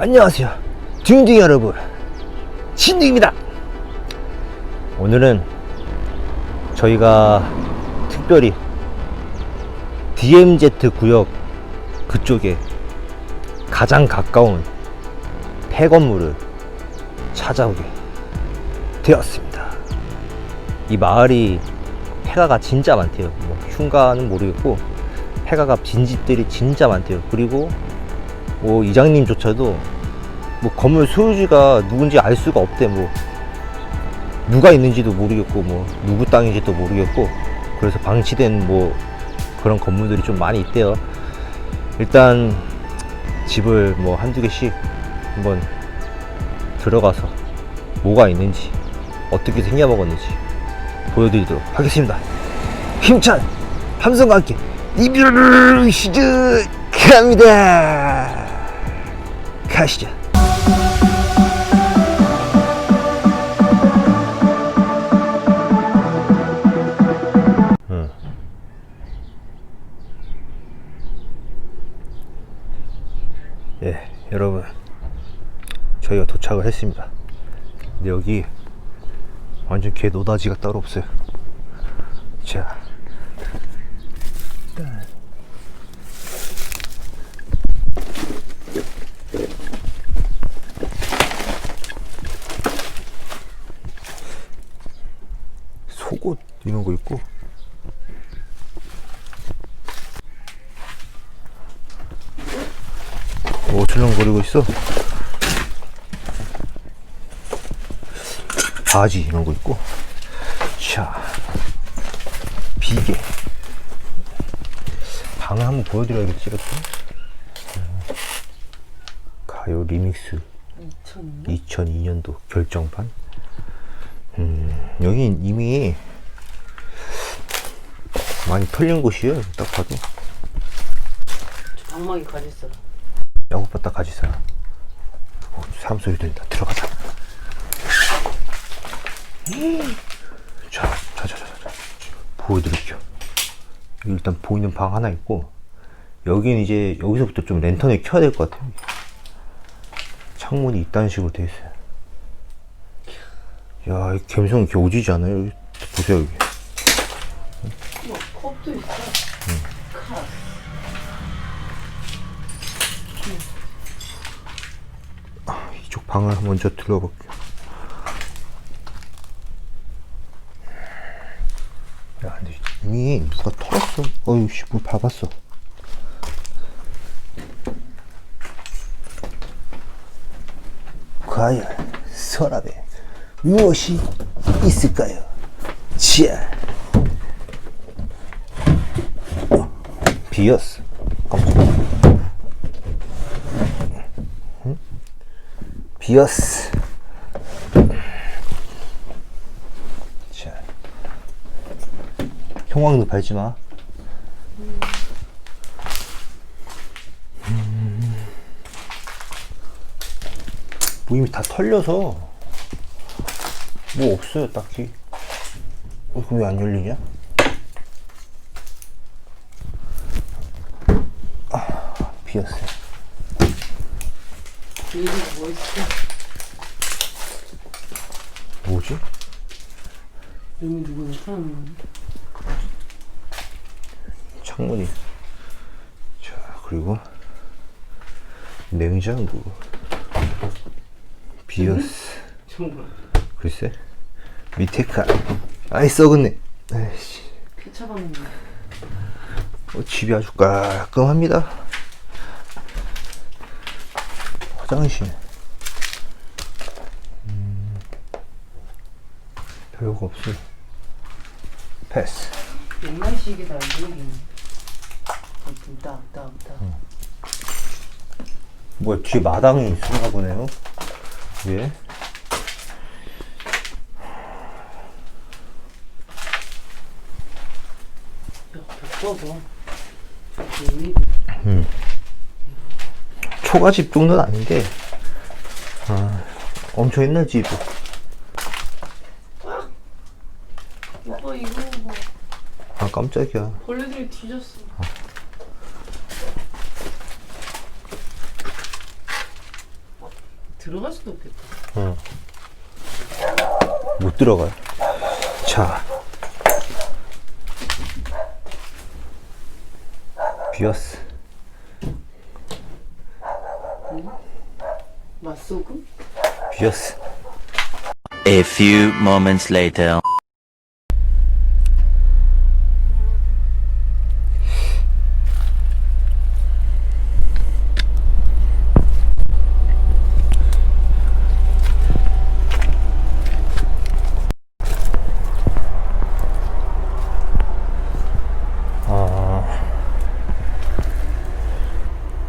안녕하세요. 둥둥이 여러분. 신둥입니다. 오늘은 저희가 특별히 DMZ 구역 그쪽에 가장 가까운 폐건물을 찾아오게 되었습니다. 이 마을이 폐가가 진짜 많대요. 뭐 흉가는 모르겠고 폐가가 빈 집들이 진짜 많대요. 그리고 뭐 이장님조차도 뭐 건물 소유주가 누군지 알 수가 없대. 뭐 누가 있는지도 모르겠고 뭐 누구 땅인지도 모르겠고 그래서 방치된 뭐 그런 건물들이 좀 많이 있대요. 일단 집을 뭐 한두 개씩 한번 들어가서 뭐가 있는지 어떻게 생겨 먹었는지 보여드리도록 하겠습니다. 힘찬 함성과 함께 리뷰를 시작합니다. 가시죠. 음. 예, 여러분. 저희가 도착을 했습니다. 근데 여기 완전 개 노다지가 따로 없어요. 자. 일단 속옷 이런 거 있고 뭐 어슬렁거리고 있어? 바지 이런 거 있고? 자 비계. 방을 한번 보여드려야겠지 이렇게 음, 가요 리믹스. 2002년도 결정판? 음, 여긴 이미 많이 털린 곳이에요 딱 봐도. 방망이 가졌어. 야구바닥 가지 사람 어, 사람 소리 들린다 들어가자 자, 자, 자, 자, 자. 보여드릴게요 일단 보이는 방 하나 있고 여기는 이제 여기서부터 좀 랜턴을 켜야 될 것 같아요 창문이 이딴 식으로 돼 있어요 야, 이 감성 이렇게 오지지 않아요? 여기 보세요 여기 우와, 컵도 있어. 컵. 이쪽 방을 먼저 들러볼게요. 야, 근데 이미 누가 털었어. 어휴, 씨, 물 밟았어. 과연 서랍에 무엇이 있을까요? 자, 어, 비었어. 깜짝이야. 비어스. 자, 형광도 밟지 마. 음. 뭐 이미 다 털려서 뭐 없어요 딱히. 어, 그럼 왜안 열리냐? 아, 비었어요. 얘가 뭐 있어? 뭐지? 이름이 누구야? 사람. 창문이 자 그리고 냉장고 비어스 정말. 글쎄 밑에 칸 아이 썩었네 아이씨 폐차받는 거. 어, 집이 아주 깔끔합니다 화장실. 음, 별거 없어 패스. 옛날식이다, 여기. 딱, 딱, 딱. 뭐야 뒤에 마당이 있었나 보네요. 예 야, 덮어서. 여기 초가집 정도는 아닌데 아, 엄청 옛날 집 오빠 이거 뭐 아 깜짝이야 벌레들이 뒤졌어. 들어갈 수도 없겠다. 못 들어가요. 자. 비었어. 맛소금? 비었어. A few moments later.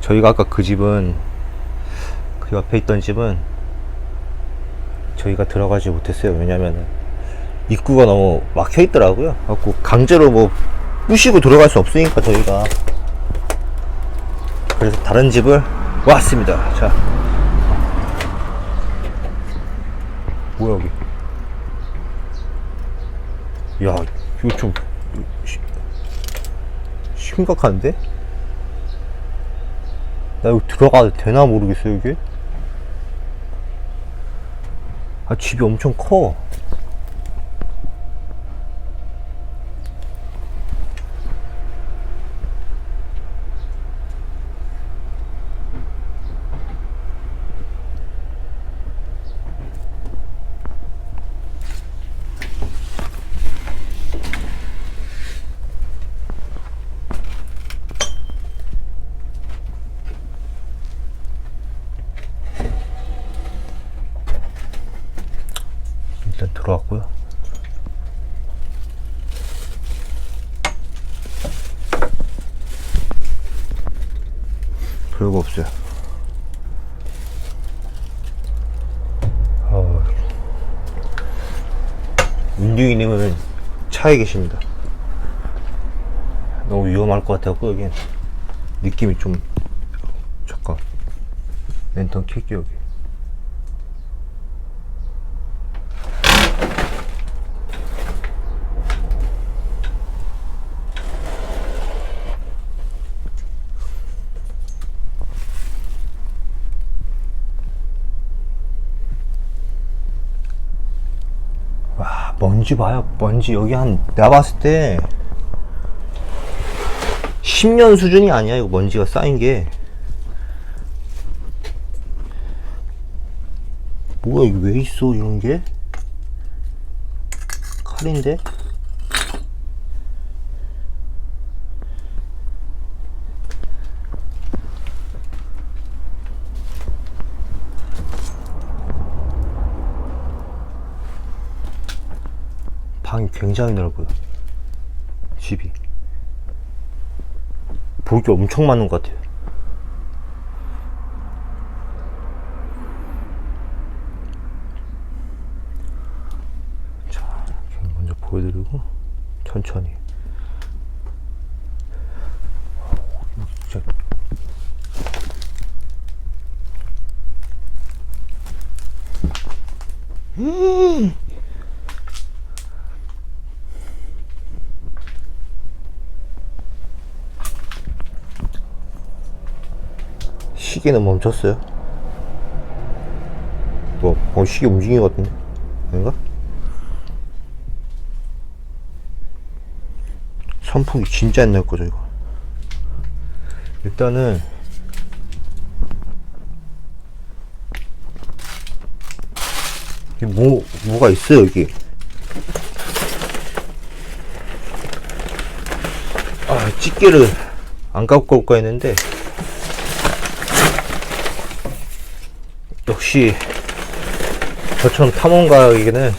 저희가 아까 그 집은 그 옆에 있던 집은 저희가 들어가지 못했어요. 왜냐면은 입구가 너무 막혀 있더라고요. 갖고 강제로 뭐 부시고 들어갈 수 없으니까 저희가 그래서 다른 집을 왔습니다. 자, 뭐야 여기? 야, 이거 좀 시- 심각한데? 나 이거 들어가도 되나 모르겠어 이게 아 집이 엄청 커 일단 들어왔고요. 별거 없어요. 어, 윤디기님은 차에 계십니다. 너무 위험할 것 같아갖고 여긴 느낌이 좀 잠깐 랜턴 켤게요 여기 와 먼지 봐요. 먼지 여기 한 내가 봤을 때 10년 수준이 아니야 이거 먼지가 쌓인 게. 뭐야 이게 왜 있어 이런 게? 칼인데 방이 굉장히 넓어요. 집이. 볼 게 엄청 많은 것 같아요. 자, 먼저 보여드리고, 천천히. 시계는 멈췄어요. 뭐, 어, 시계 움직인 것 같은데? 아닌가? 선풍기 진짜 옛날 거죠, 이거. 일단은, 뭐, 뭐가 있어요, 여기. 아, 집게를 안 갖고 올까 했는데, 역시 저처럼 탐험가에게는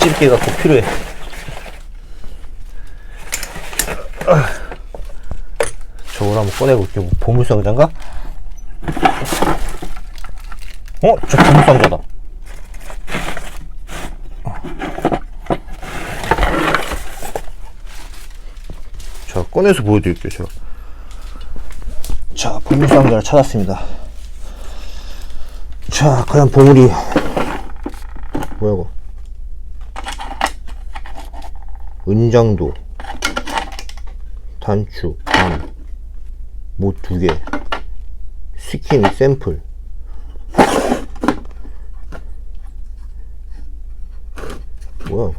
집게가 꼭 필요해. 아, 저걸 한번 꺼내볼게요. 뭐 보물상자인가? 어? 저 보물상자다. 자, 꺼내서 보여드릴게요, 제가. 자, 보물상자를 찾았습니다. 자, 그럼 보물이 뭐야, 이거? 은장도. 단추, 반, 모두 뭐 개. 스킨, 샘플. 뭐야,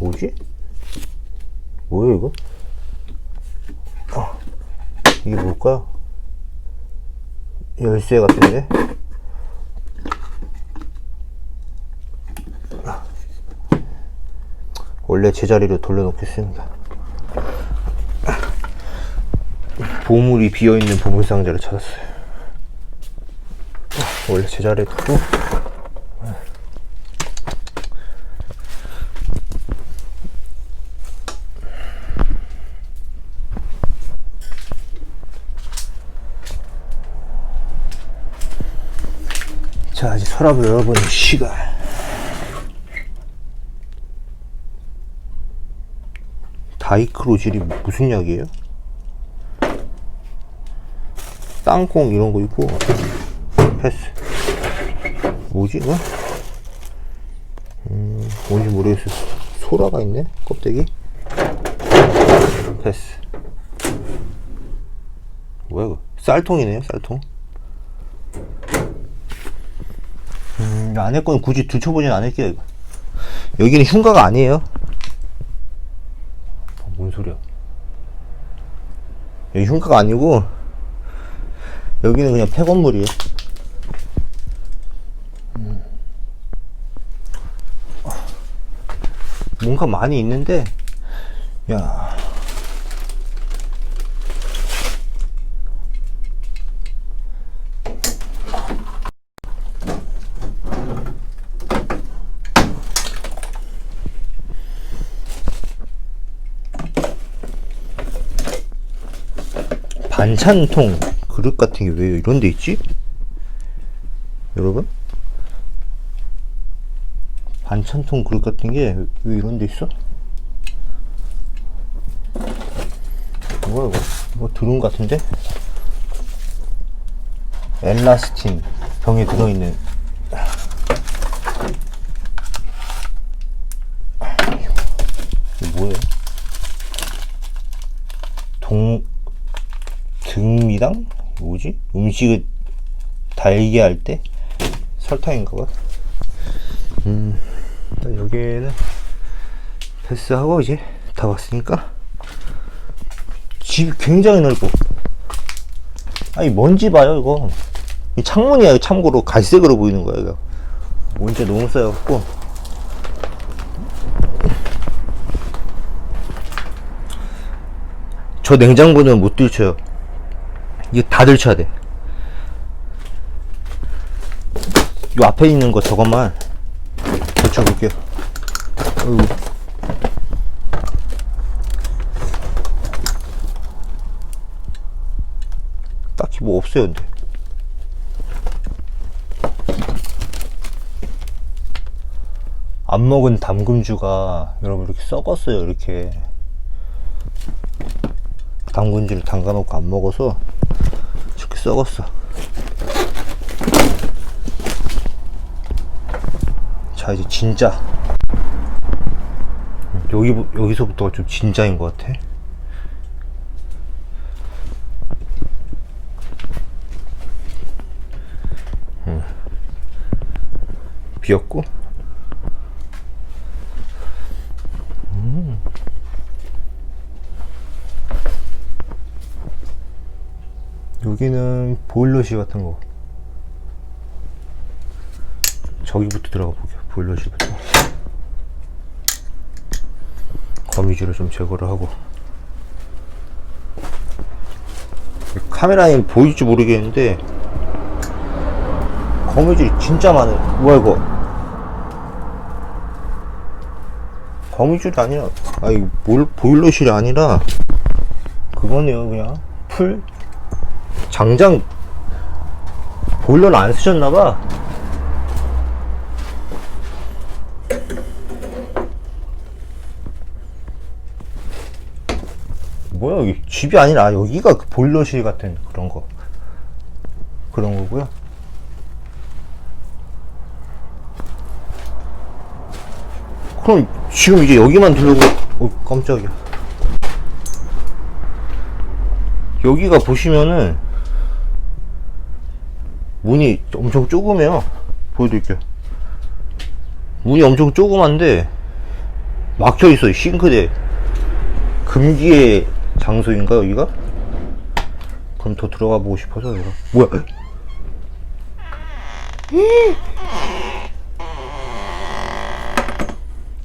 뭐지? 뭐야, 이거? 아, 이게 뭘까요? 열쇠 같은데? 원래 제자리로 돌려놓겠습니다. 보물이 비어있는 보물상자를 찾았어요. 원래 제자리에 두고 자 이제 서랍을 열어보는 시간. 다이크로질이 무슨 약이에요? 땅콩 이런 거 있고 패스. 뭐지 이거? 음 뭔지 모르겠어. 소라가 있네? 껍데기? 패스. 뭐야 이거? 쌀통이네요 쌀통 음, 이 안에 건 굳이 들춰보진 않을게요 이거. 여기는 흉가가 아니에요. 어, 뭔 소리야. 여기 흉가가 아니고 여기는 그냥 폐건물이에요. 음. 뭔가 많이 있는데 야 반찬통 그릇 같은 게 왜 이런 데 있지? 여러분? 반찬통 그릇 같은 게 왜 이런 데 있어? 뭐야 이거? 뭐 드론 같은데? 엘라스틴 병에 들어있는 이거 뭐예요? 동 등미당? 뭐지? 음식을 달게 할 때? 설탕인가 봐. 음, 여기에는 패스하고 이제 다 왔으니까. 집이 굉장히 넓고. 아니, 먼지 봐요, 이거. 이 창문이야, 참고로 갈색으로 보이는 거야, 이거. 먼지 너무 쌓여갖고. 저 냉장고는 못 들쳐요. 이거 다 들 쳐야 돼. 요 앞에 있는 거 저것만 들쳐볼게요. 어이구. 딱히 뭐 없어요, 근데. 안 먹은 담금주가 여러분 이렇게 썩었어요, 이렇게. 담근지를 담가놓고 안 먹어서 이렇게 썩었어. 자 이제 진짜 여기 여기서부터가 좀 진짜인 것 같아. 음. 비었고. 여기는 보일러실 같은 거. 저기부터 들어가 보게요. 보일러실부터. 거미줄을 좀 제거를 하고. 카메라에 보일지 모르겠는데 거미줄이 진짜 많아요. 뭐야 이거? 거미줄이 아니라 아니 뭘 보일러실이 아니라 그거네요 그냥 풀 장장 보일러를 안 쓰셨나봐. 뭐야 여기 집이 아니라 여기가 그 보일러실 같은 그런 거 그런 거고요. 그럼 지금 이제 여기만 들고 어 깜짝이야. 여기가 보시면은 문이 엄청 좁으면 보여드릴게요. 문이 엄청 조그만데 막혀 있어요 싱크대. 금기의 장소인가 여기가? 그럼 더 들어가 보고 싶어서 내가 뭐야?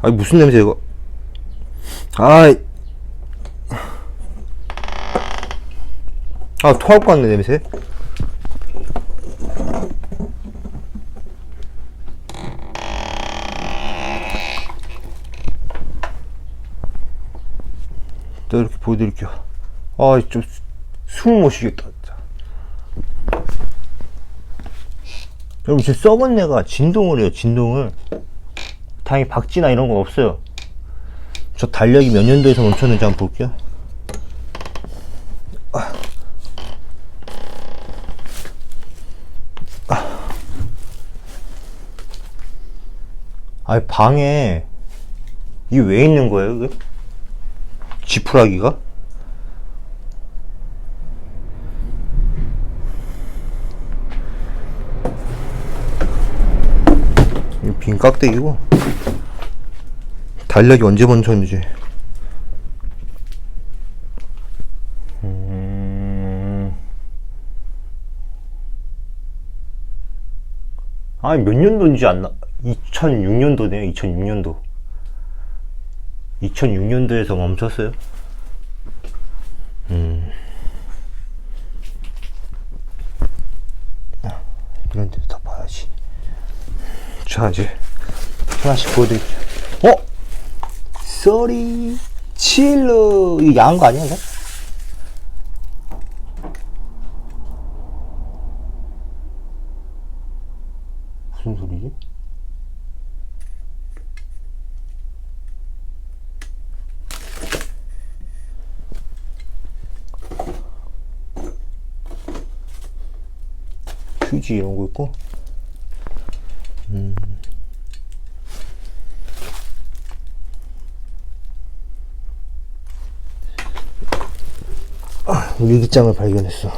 아니 무슨 냄새 이거? 아이. 아 토할 것 같네 냄새 또 이렇게 보여드릴게요 아 좀 숨을 못 쉬겠다 여러분 제 썩은 내가 진동을 해요 진동을 다행히 박쥐나 이런 건 없어요 저 달력이 몇 년도에서 멈췄는지 한번 볼게요 아니 방에 이게 왜 있는 거예요 이게? 지푸라기가? 빈 깍대기고. 달력이 언제 멈췄는지? 음... 아니 몇 년도인지 안 나... 2006년도네요 2006년도 2006년도에서 멈췄어요. 음... 이런 데도 다 봐야지. 자 이제 하나씩 보여드릴게요. 어? 쏘리 칠러 이거 야한 거 아니야 이거? 무슨 소리지? 휴지 이런 거 있고 아, 일기장을 발견했어.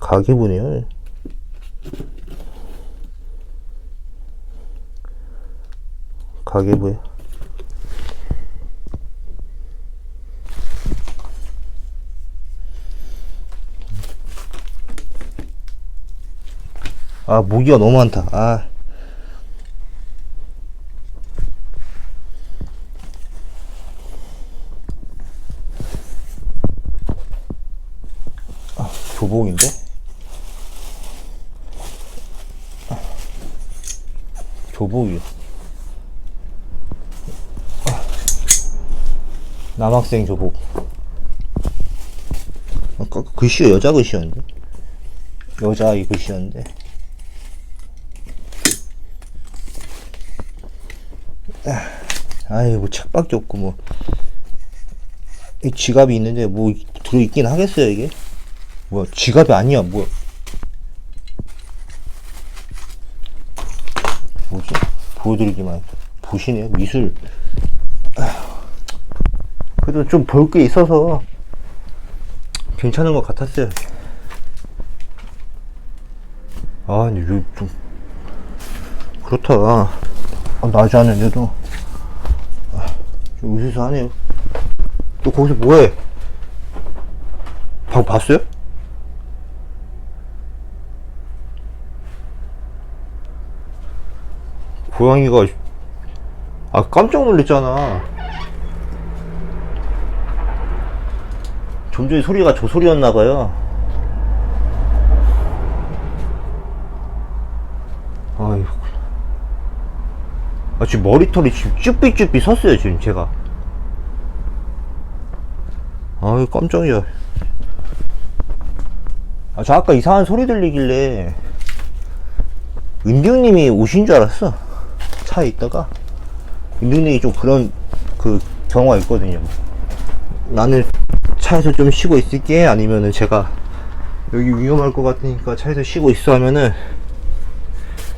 가계부네요. 가계부에. 아, 모기가 너무 많다. 아. 아, 교복인데? 아, 교복이요. 아, 남학생 교복. 아까 그 글씨가 여자 글씨였는데? 여자 이 글씨였는데. 아이 뭐 책밖에 없고 뭐. 이 지갑이 있는데 뭐 들어있긴 하겠어요 이게? 뭐야 지갑이 아니야 뭐야. 뭐지? 보여드리기만 해도 보시네요 미술. 그래도 좀 볼 게 있어서 괜찮은 것 같았어요. 아 근데 이거 좀 그렇다. 아, 나지 않은데도. 아, 좀 으스스하네요. 또 거기서 뭐해? 방 봤어요? 고양이가 아 깜짝 놀랐잖아. 좀 전에 소리가 저 소리였나봐요 아이고 아 지금 머리털이 지금 쭈삐쭈삐 섰어요 지금 제가. 아유 깜짝이야. 아, 저 아까 이상한 소리 들리길래 은경님이 오신 줄 알았어. 차에 있다가. 은경님이 좀 그런 그 경우가 있거든요. 나는 차에서 좀 쉬고 있을게. 아니면은 제가 여기 위험할 것 같으니까 차에서 쉬고 있어 하면은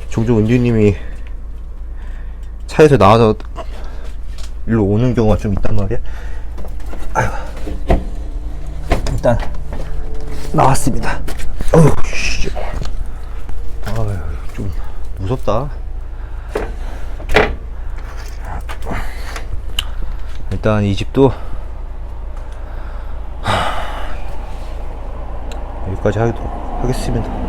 종종 은경님이 차에서 나와서 일로 오는 경우가 좀 있단 말이야 아이고 일단 나왔습니다. 씨. 아유 좀 무섭다. 일단 이 집도 하, 여기까지 하겠습니다.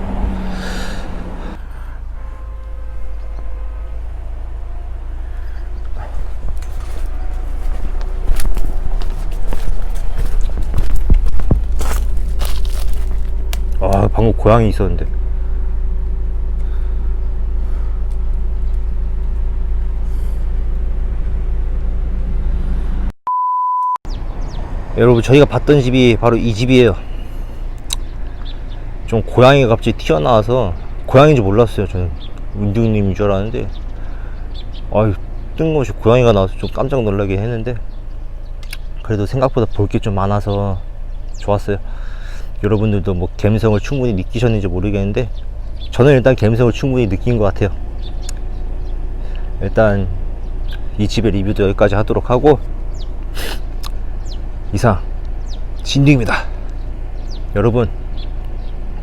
아 방금 고양이 있었는데. 여러분 저희가 봤던 집이 바로 이 집이에요. 좀 고양이가 갑자기 튀어나와서 고양이인지 몰랐어요 저는. 운동님인 줄 알았는데. 아유 뜬금없이 고양이가 나와서 좀 깜짝 놀라긴 했는데. 그래도 생각보다 볼 게 좀 많아서 좋았어요 여러분들도 뭐 감성을 충분히 느끼셨는지 모르겠는데 저는 일단 감성을 충분히 느낀 것 같아요. 일단 이 집의 리뷰도 여기까지 하도록 하고 이상 진두입니다. 여러분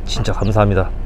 진짜 감사합니다